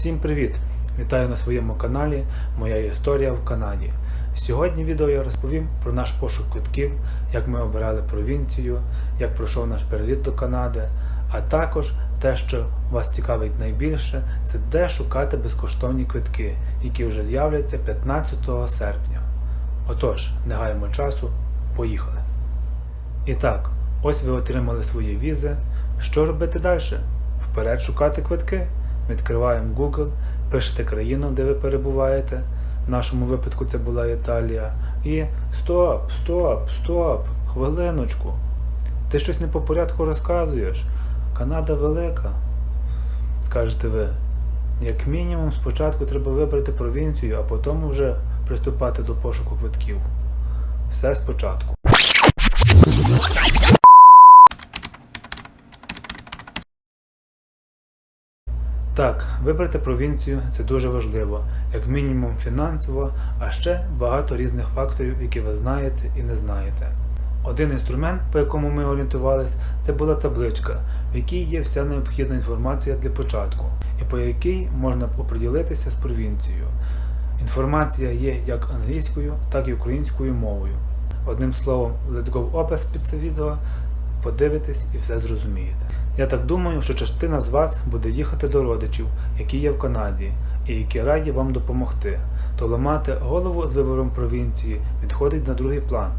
Всім привіт! Вітаю на своєму каналі Моя історія в Канаді. Сьогодні відео я розповім про наш пошук квитків, як ми обирали провінцію, як пройшов наш переліт до Канади, а також те, що вас цікавить найбільше, це де шукати безкоштовні квитки, які вже з'являться 15 серпня. Отож, не гаємо часу, поїхали! І так, ось ви отримали свої візи. Що робити далі? Вперед шукати квитки. Відкриваємо Google, пишете країну, де ви перебуваєте. В нашому випадку це була Італія. І стоп, стоп, стоп, хвилиночку. Ти щось не по порядку розказуєш. Канада велика. Скажете ви. Як мінімум, спочатку треба вибрати провінцію, а потім вже приступати до пошуку квитків. Все спочатку. Так, вибрати провінцію це дуже важливо, як мінімум фінансово, а ще багато різних факторів, які ви знаєте і не знаєте. Один інструмент, по якому ми орієнтувалися, це була табличка, в якій є вся необхідна інформація для початку, і по якій можна оприділитися з провінцією. Інформація є як англійською, так і українською мовою. Одним словом, let's go опис під це відео, подивитесь і все зрозумієте. Я так думаю, що частина з вас буде їхати до родичів, які є в Канаді, і які раді вам допомогти, то ламати голову з вибором провінції відходить на другий план.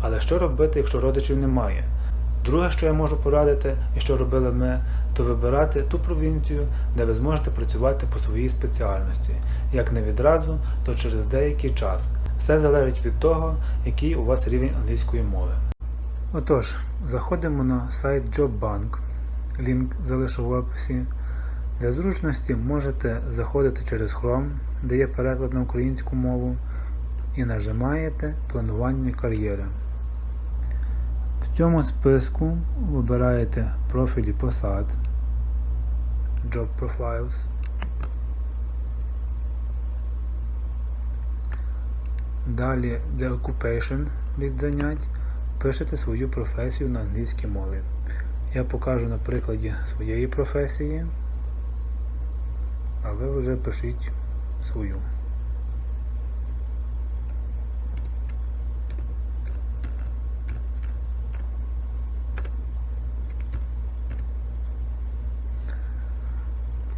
Але що робити, якщо родичів немає? Друге, що я можу порадити, і що робили ми, то вибирати ту провінцію, де ви зможете працювати по своїй спеціальності. Як не відразу, то через деякий час. Все залежить від того, який у вас рівень англійської мови. Отож, заходимо на сайт JobBank. Лінк залишу в описі. Для зручності можете заходити через Chrome, де є переклад на українську мову, і нажимаєте Планування кар'єри. В цьому списку вибираєте профілі посад Job Profiles. Далі для Occupation від занять пишете свою професію на англійській мові. Я покажу на прикладі своєї професії, а ви вже пишіть свою.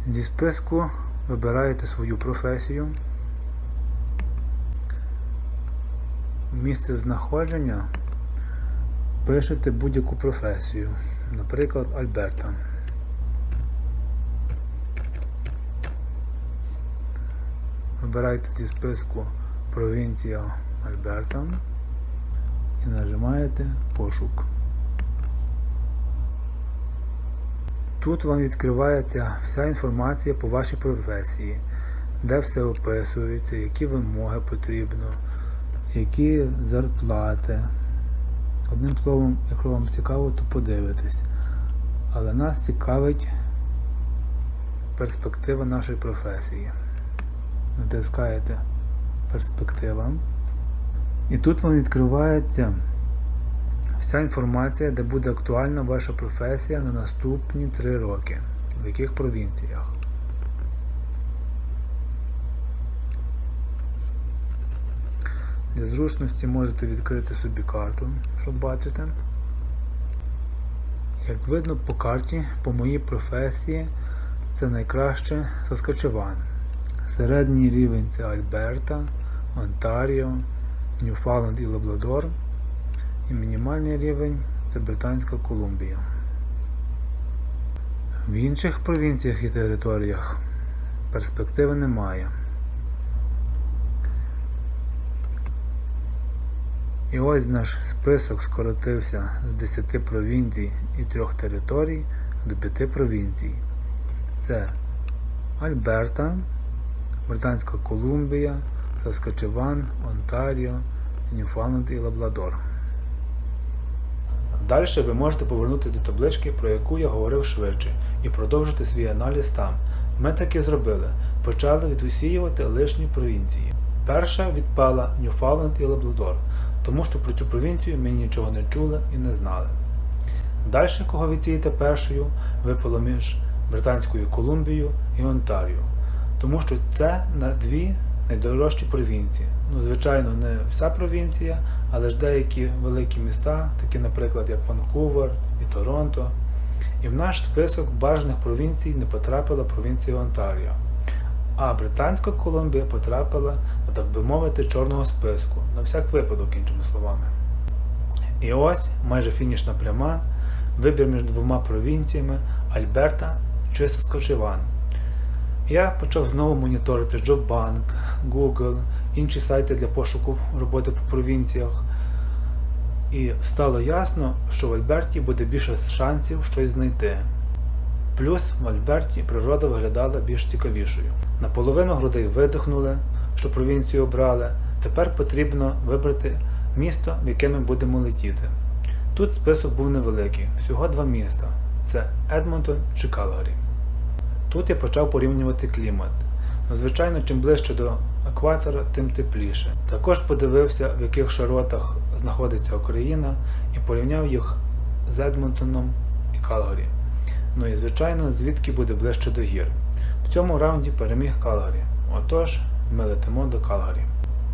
Зі списку вибираєте свою професію. Місце знаходження пишете будь-яку професію, наприклад, Альберта. Вибирайте зі списку провінція Альберта і нажимаєте пошук. Тут вам відкривається вся інформація по вашій професії, де все описується, які вимоги потрібно, які зарплати. Одним словом, якщо вам цікаво, то подивитесь. Але нас цікавить перспектива нашої професії. Натискаєте перспектива. І тут вам відкривається вся інформація, де буде актуальна ваша професія на наступні 3 роки, в яких провінціях. Для зручності можете відкрити собі карту, щоб бачити. Як видно по карті, по моїй професії, це найкраще Саскачеван. Середній рівень це Альберта, Онтаріо, Ньюфаунд і Лабрадор. І мінімальний рівень це Британська Колумбія. В інших провінціях і територіях перспективи немає. І ось наш список скоротився з 10 провінцій і 3 територій до 5 провінцій. Це Альберта, Британська Колумбія, Саскачеван, Онтаріо, Ньюфаунд і Лабрадор. Далі ви можете повернутися до таблички, про яку я говорив швидше, і продовжити свій аналіз там. Ми так і зробили. Почали відвисіювати лишні провінції. Перша відпала Ньюфаунд і Лабрадор, тому що про цю провінцію ми нічого не чули і не знали. Далі, кого відсіяти першою, випало між Британською Колумбією і Онтаріо. тому що це на дві найдорожчі провінції. Ну, звичайно, не вся провінція, але ж деякі великі міста, такі, наприклад, як Ванкувер і Торонто. І в наш список бажаних провінцій не потрапила провінція Онтаріо. А Британська Колумбія потрапила, так би мовити, чорного списку. На всяк випадок, іншими словами. І ось майже фінішна пряма, вибір між двома провінціями Альберта чи Саскачеван. Я почав знову моніторити JobBank, Google, інші сайти для пошуку роботи по провінціях. І стало ясно, що в Альберті буде більше шансів щось знайти. Плюс в Альберті природа виглядала більш цікавішою. Наполовину грудей видихнули, що провінцію обрали. Тепер потрібно вибрати місто, в яке ми будемо летіти. Тут список був невеликий, всього два міста це Едмонтон чи Калгарі. Тут я почав порівнювати клімат. Ну, звичайно, чим ближче до екватора, тим тепліше. Також подивився, в яких широтах знаходиться Україна, і порівняв їх з Едмонтоном і Калгарі. Ну і звичайно, звідки буде ближче до гір. В цьому раунді переміг Калгарі. Отож, ми летимо до Калгарі.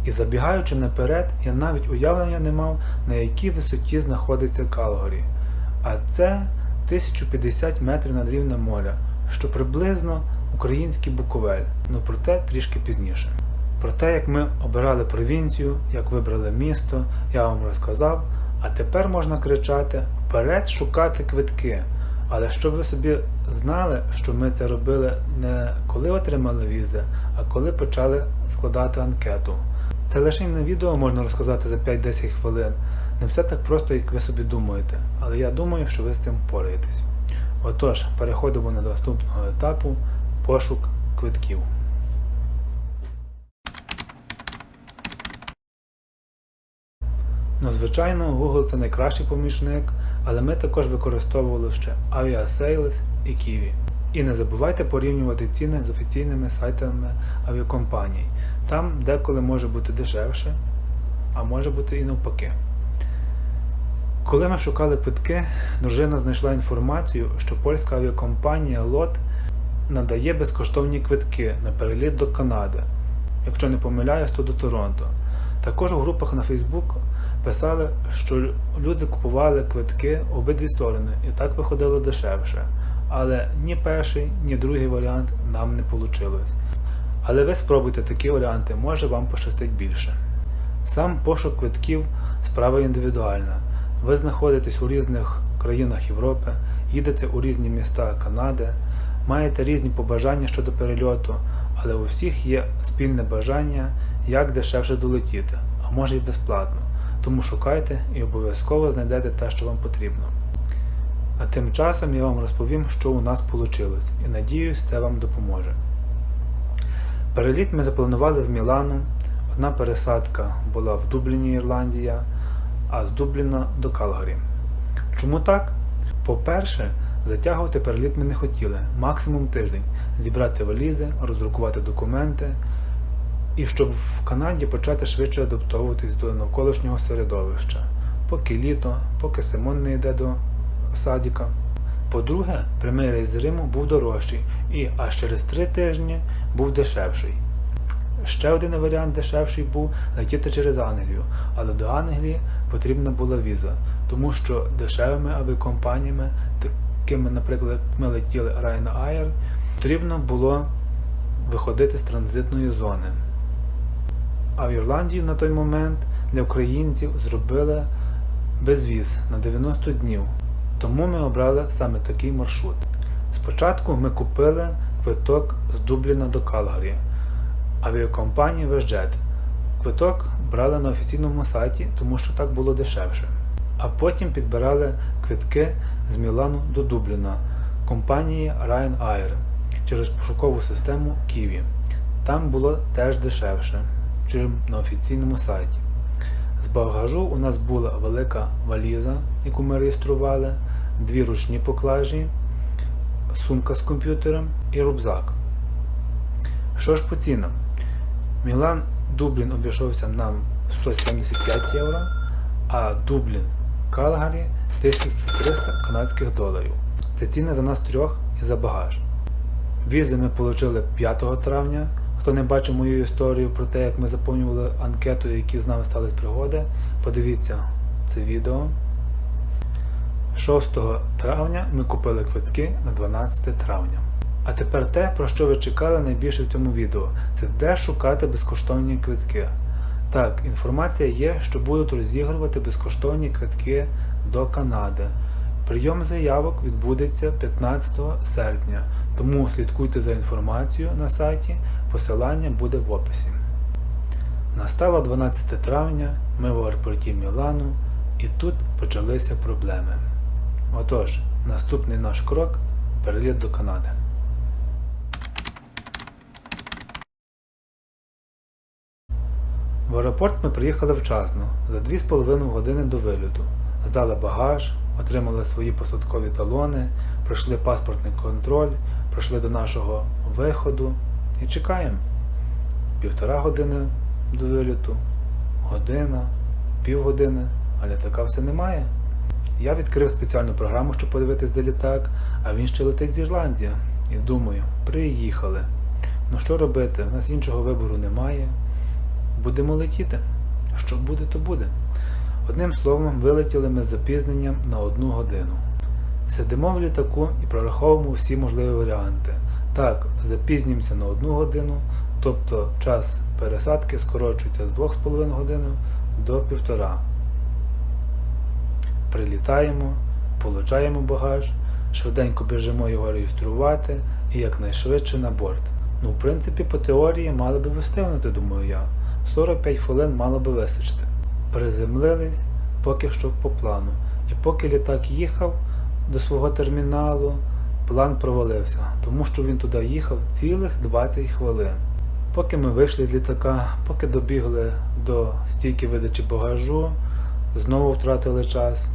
І забігаючи наперед, я навіть уявлення не мав, на якій висоті знаходиться Калгарі. А це 1050 метрів над рівнем моря, що приблизно український Буковель. Ну про це трішки пізніше. Про те, як ми обирали провінцію, як вибрали місто, я вам розказав. А тепер можна кричати вперед шукати квитки. Але щоб ви собі знали, що ми це робили не коли отримали візи, а коли почали складати анкету. Це лише на відео можна розказати за 5-10 хвилин. Не все так просто, як ви собі думаєте, але я думаю, що ви з цим впораєтесь. Отож, переходимо до наступного етапу пошук квитків. Ну, звичайно, Google це найкращий помічник, але ми також використовували ще Aviasales і Kiwi. І не забувайте порівнювати ціни з офіційними сайтами авіакомпаній. Там деколи може бути дешевше, а може бути і навпаки. Коли ми шукали квитки, дружина знайшла інформацію, що польська авіакомпанія LOT надає безкоштовні квитки на переліт до Канади, якщо не помиляюсь, то до Торонто. Також у групах на Facebook писали, що люди купували квитки обидві сторони і так виходило дешевше. Але ні перший, ні другий варіант нам не вийшло. Але ви спробуйте такі варіанти, може вам пощастить більше. Сам пошук квитків справа індивідуальна. Ви знаходитесь у різних країнах Європи, їдете у різні міста Канади, маєте різні побажання щодо перельоту, але у всіх є спільне бажання, як дешевше долетіти, а може й безплатно. Тому шукайте і обов'язково знайдете те, що вам потрібно. А тим часом я вам розповім, що у нас вийшло, і надіюсь, це вам допоможе. Переліт ми запланували з Мілану. Одна пересадка була в Дубліні, Ірландія, а з Дубліна до Калгарі. Чому так? По-перше, затягувати переліт ми не хотіли, максимум тиждень, зібрати валізи, роздрукувати документи і щоб в Канаді почати швидше адаптовуватись до навколишнього середовища, поки літо, поки Симон не йде до садіка. По-друге, прямий рейс з Риму був дорожчий і аж через три тижні був дешевший. Ще один варіант дешевший був летіти через Англію, але до Англії потрібна була віза, тому що дешевими авіакомпаніями, такими, наприклад, ми летіли Ryanair, потрібно було виходити з транзитної зони. А в Ірландію на той момент для українців зробили безвіз на 90 днів. Тому ми обрали саме такий маршрут. Спочатку ми купили квиток з Дубліна до Калгарі авіакомпанії WestJet. Квиток брали на офіційному сайті, тому що так було дешевше. А потім підбирали квитки з Мілану до Дубліна компанії Ryanair через пошукову систему Kiwi. Там було теж дешевше, чим на офіційному сайті. З багажу у нас була велика валіза, яку ми реєстрували, дві ручні поклажі, сумка з комп'ютером і рюкзак. Що ж по цінам? Мілан Дублін обійшовся нам в 175 євро, а Дублін Калгарі 1300 канадських доларів. Це ціни за нас трьох і за багаж. Візи ми отримали 5 травня. Хто не бачив мою історію про те, як ми заповнювали анкету, які з нами стались пригоди, подивіться це відео. 6 травня ми купили квитки на 12 травня. А тепер те, про що ви чекали найбільше в цьому відео, це де шукати безкоштовні квитки. Так, інформація є, що будуть розігрувати безкоштовні квитки до Канади. Прийом заявок відбудеться 15 серпня, тому слідкуйте за інформацією на сайті, посилання буде в описі. Настало 12 травня, ми в аеропорті Мілану, і тут почалися проблеми. Отож, наступний наш крок переліт до Канади. В аеропорт ми приїхали вчасно, за 2,5 години до виліту. Здали багаж, отримали свої посадкові талони, пройшли паспортний контроль, прийшли до нашого виходу і чекаємо. Півтора години до виліту, година, півгодини, а літака все немає. Я відкрив спеціальну програму, щоб подивитись, де літак, а він ще летить з Ірландії. І думаю, приїхали. Ну що робити? У нас іншого вибору немає. Будемо летіти. Що буде, то буде. Одним словом, вилетіли ми з запізненням на одну годину. Сидимо в літаку і прораховуємо всі можливі варіанти. Так, запізнюємося на одну годину, тобто час пересадки скорочується з 2,5 години до 1,5. Прилітаємо, получаємо багаж, швиденько біжимо його реєструвати і якнайшвидше на борт. Ну, в принципі, по теорії мали би вистигнути, думаю я. 45 хвилин мало би вистачити. Приземлились поки що по плану. І поки літак їхав до свого терміналу, план провалився, тому що він туди їхав цілих 20 хвилин. Поки ми вийшли з літака, поки добігли до стійки видачі багажу, знову втратили час.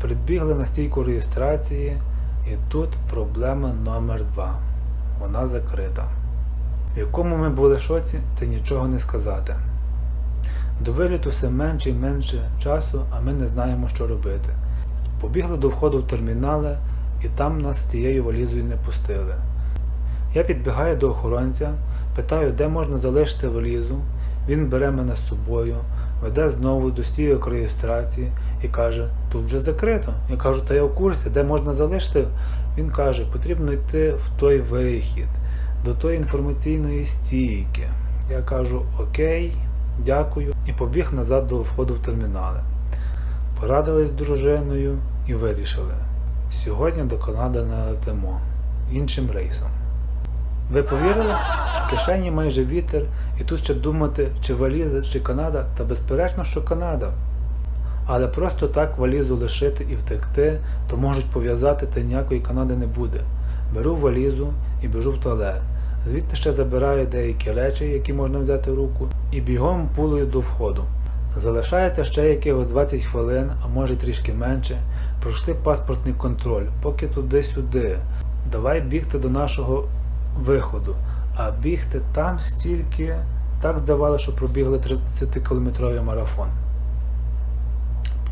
Прибігли на стійку реєстрації, і тут проблема номер 2 Вона закрита. В якому ми були шоці, це нічого не сказати. До виліту все менше і менше часу, а ми не знаємо, що робити. Побігли до входу в термінали, і там нас з цією валізою не пустили. Я підбігаю до охоронця, питаю, де можна залишити валізу. Він бере мене з собою, веде знову до стійок реєстрації і каже, тут вже закрито. Я кажу, та я в курсі, де можна залишити. Він каже, потрібно йти в той вихід, до тої інформаційної стійки. Я кажу, окей, дякую, і побіг назад до входу в термінали. Порадились з дружиною і вирішили. Сьогодні до Канади не летимо іншим рейсом. Ви повірили? В кишені майже вітер, і тут ще думати, чи валіза, чи Канада, та безперечно, що Канада. Але просто так валізу лишити і втекти, то можуть пов'язати, та ніякої Канади не буде. Беру валізу і біжу в туалет. Звідти ще забираю деякі речі, які можна взяти в руку, і бігом пулею до входу. Залишається ще якихось 20 хвилин, а може трішки менше. Пройшли паспортний контроль, поки туди-сюди. Давай бігти до нашого виходу. А бігти там стільки, так здавалося, що пробігли 30-кілометровий марафон.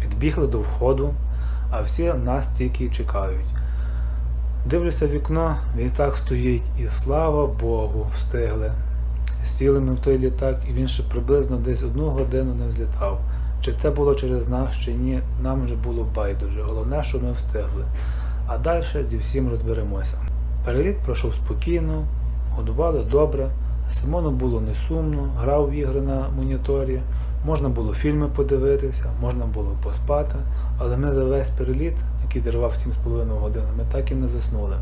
Підбігли до входу, а всі нас тільки й чекають. Дивлюся вікно, літак стоїть, і слава Богу, встигли. Сіли ми в той літак, і він ще приблизно десь одну годину не взлітав. Чи це було через нас, чи ні, нам вже було байдуже. Головне, що ми встигли. А далі зі всім розберемося. Переліт пройшов спокійно, годували добре, Симону було не сумно, грав в ігри на моніторі, можна було фільми подивитися, можна було поспати, але ми за весь переліт, який тривав 7,5 години, ми так і не заснули.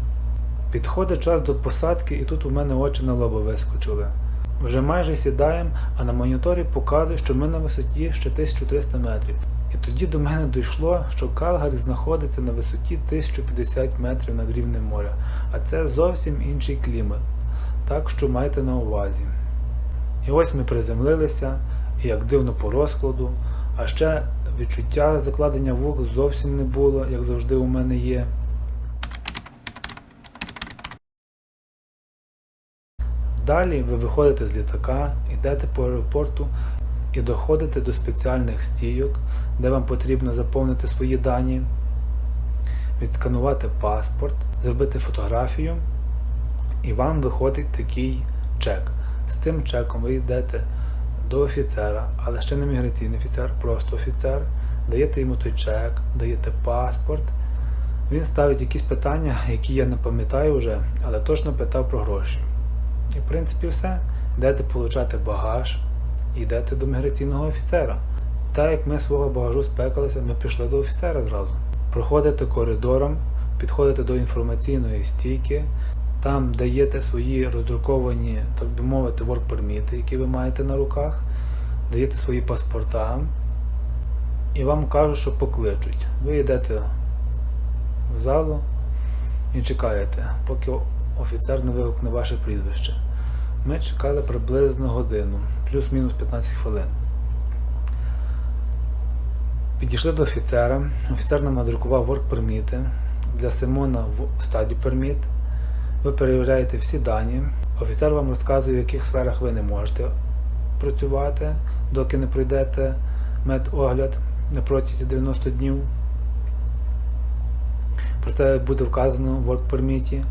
Підходить час до посадки, і тут у мене очі на лоба вискочили. Вже майже сідаємо, а на моніторі показує, що ми на висоті ще 1300 метрів. І тоді до мене дійшло, що Калгарі знаходиться на висоті 1050 метрів над рівнем моря, а це зовсім інший клімат. Так що майте на увазі. І ось ми приземлилися, і як дивно по розкладу, а ще відчуття закладення вух зовсім не було, як завжди у мене є. Далі ви виходите з літака, йдете по аеропорту і доходите до спеціальних стійок, де вам потрібно заповнити свої дані, відсканувати паспорт, зробити фотографію і вам виходить такий чек. З тим чеком ви йдете до офіцера, але ще не міграційний офіцер, просто офіцер, даєте йому той чек, даєте паспорт. Він ставить якісь питання, які я не пам'ятаю вже, але точно питав про гроші. І в принципі все. Йдете получати багаж, йдете до міграційного офіцера. Так як ми свого багажу спекалися, ми пішли до офіцера зразу. Проходите коридором, підходите до інформаційної стійки, там даєте свої роздруковані, так би мовити, ворк-перміти, які ви маєте на руках, даєте свої паспорта, і вам кажуть, що покличуть. Ви йдете в залу і чекаєте, поки офіцер не вигукне ваше прізвище. Ми чекали приблизно годину, плюс-мінус 15 хвилин. Підійшли до офіцера. Офіцер нам надрукував ворк-перміти. Для Симона в стаді перміт. Ви перевіряєте всі дані. Офіцер вам розказує, в яких сферах ви не можете працювати, доки не пройдете медогляд на протязі 90 днів. Про це буде вказано в work-перміті.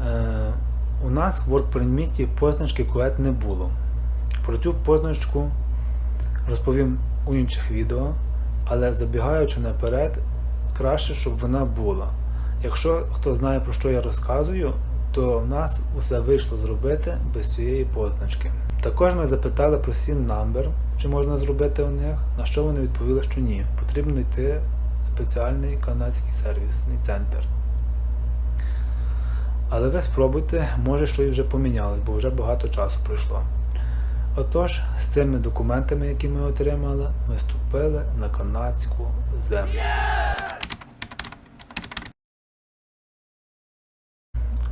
Е, у нас в work-перміті позначки КУЕТ не було. Про цю позначку розповім у інших відео, але забігаючи наперед, краще, щоб вона була. Якщо хто знає про що я розказую, то в нас усе вийшло зробити без цієї позначки. Також ми запитали про SIN number, чи можна зробити у них, на що вони відповіли, що ні. Потрібно йти в спеціальний канадський сервісний центр. Але ви спробуйте, може щось вже помінялось, бо вже багато часу пройшло. Отож, з цими документами, які ми отримали, ми вступили на канадську землю.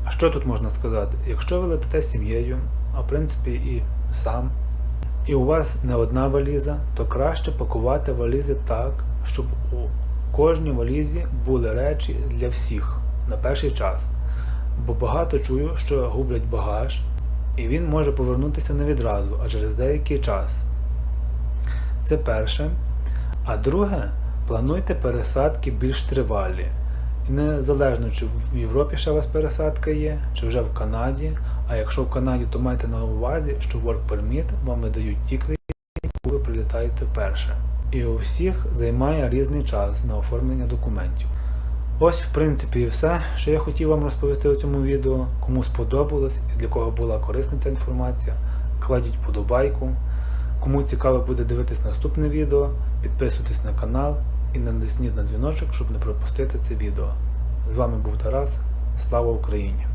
А що тут можна сказати? Якщо ви летите сім'єю, а в принципі і сам, і у вас не одна валіза, то краще пакувати валізи так, щоб у кожній валізі були речі для всіх на перший час. Бо багато чую, що гублять багаж, і він може повернутися не відразу, а через деякий час. Це перше. А друге, плануйте пересадки більш тривалі. І незалежно, чи в Європі ще у вас пересадка є, чи вже в Канаді. А якщо в Канаді, то майте на увазі, що Work Permit вам видають ті країни, в яку ви прилітаєте перше. І у всіх займає різний час на оформлення документів. Ось, в принципі, і все, що я хотів вам розповісти у цьому відео. Кому сподобалось і для кого була корисна ця інформація, кладіть подобайку. Кому цікаво буде дивитись наступне відео, підписуйтесь на канал і натисніть на дзвіночок, щоб не пропустити це відео. З вами був Тарас. Слава Україні!